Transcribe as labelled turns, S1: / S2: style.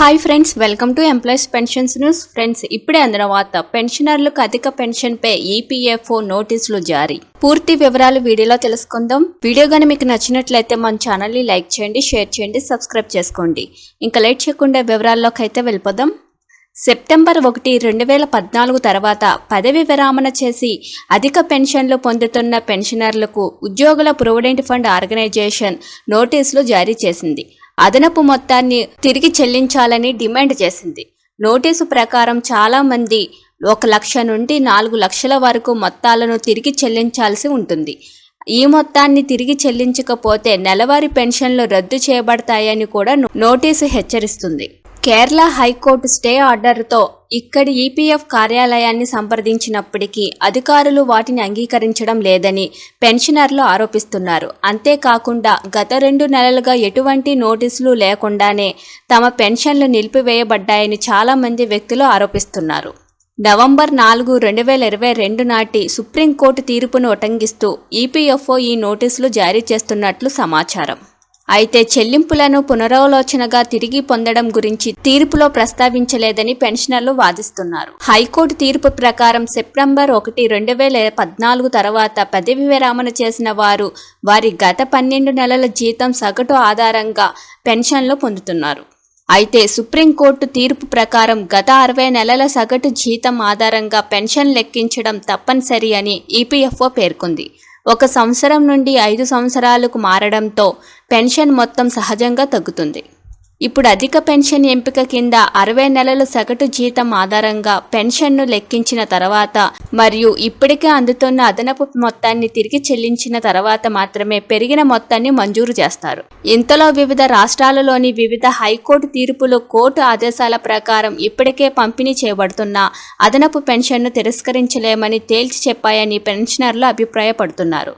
S1: Hi friends welcome to employees pensions news friends ఇప్పుడే అందిన వార్త పెన్షనర్లకు అధిక పెన్షన్పై ఈపీఎఫ్ఓ నోటీసులు జారీ. పూర్తి వివరాలు వీడియోలో తెలుసుకుందాం. వీడియో కానీ మీకు నచ్చినట్లయితే మన ఛానల్ని లైక్ చేయండి షేర్ చేయండి సబ్స్క్రైబ్ చేసుకోండి. ఇంకా లేట్ చేయకుండా వివరాల్లోకి అయితే వెళ్ళిపోదాం. సెప్టెంబర్ ఒకటి రెండు వేల పద్నాలుగు తర్వాత పదవి విరామణ చేసి అధిక పెన్షన్లు పొందుతున్న పెన్షనర్లకు ఉద్యోగుల ప్రొవిడెంట్ ఫండ్ ఆర్గనైజేషన్ నోటీసులు జారీ చేసింది. అదనపు మొత్తాన్ని తిరిగి చెల్లించాలని డిమాండ్ చేసింది. నోటీసు ప్రకారం చాలా మంది ఒక లక్ష నుండి నాలుగు లక్షల వరకు మొత్తాలను తిరిగి చెల్లించాల్సి ఉంటుంది. ఈ మొత్తాన్ని తిరిగి చెల్లించకపోతే నెలవారీ పెన్షన్లు రద్దు చేయబడతాయని కూడా నోటీసు హెచ్చరిస్తుంది. కేరళ హైకోర్టు స్టే ఆర్డర్తో ఇక్కడి ఈపీఎఫ్ కార్యాలయాన్ని సంప్రదించినప్పటికీ అధికారులు వాటిని అంగీకరించడం లేదని పెన్షనర్లు ఆరోపిస్తున్నారు. అంతేకాకుండా గత రెండు నెలలుగా ఎటువంటి నోటీసులు లేకుండానే తమ పెన్షన్లు నిలిపివేయబడ్డాయని చాలామంది వ్యక్తులు ఆరోపిస్తున్నారు. నవంబర్ నాలుగు రెండు వేల ఇరవై రెండు నాటి సుప్రీంకోర్టు తీర్పును ఉటంకిస్తూ ఈపీఎఫ్ఓ ఈ నోటీసులు జారీ చేస్తున్నట్లు సమాచారం. అయితే చెల్లింపులను పునరాలోచనగా తిరిగి పొందడం గురించి తీర్పులో ప్రస్తావించలేదని పెన్షనర్లు వాదిస్తున్నారు. హైకోర్టు తీర్పు ప్రకారం సెప్టెంబర్ ఒకటి రెండు వేల పద్నాలుగు తర్వాత పదవి విరామణ చేసిన వారు వారి గత పన్నెండు నెలల జీతం సగటు ఆధారంగా పెన్షన్లు పొందుతున్నారు. అయితే సుప్రీంకోర్టు తీర్పు ప్రకారం గత అరవై నెలల సగటు జీతం ఆధారంగా పెన్షన్ లెక్కించడం తప్పనిసరి అని ఈపీఎఫ్ఓ పేర్కొంది. ఒక సంవత్సరం నుండి ఐదు సంవత్సరాలకు మారడంతో పెన్షన్ మొత్తం సహజంగా తగ్గుతుంది. ఇప్పుడు అధిక పెన్షన్ ఎంపిక కింద అరవై నెలల సగటు జీతం ఆధారంగా పెన్షన్ను లెక్కించిన తర్వాత మరియు ఇప్పటికే అందుతున్న అదనపు మొత్తాన్ని తిరిగి చెల్లించిన తర్వాత మాత్రమే పెరిగిన మొత్తాన్ని మంజూరు చేస్తారు. ఇంతలో వివిధ రాష్ట్రాలలోని వివిధ హైకోర్టు తీర్పులు కోర్టు ఆదేశాల ప్రకారం ఇప్పటికే పంపిణీ చేయబడుతున్న అదనపు పెన్షన్ను తిరస్కరించలేమని తేల్చి చెప్పాయని పెన్షనర్లు అభిప్రాయపడుతున్నారు.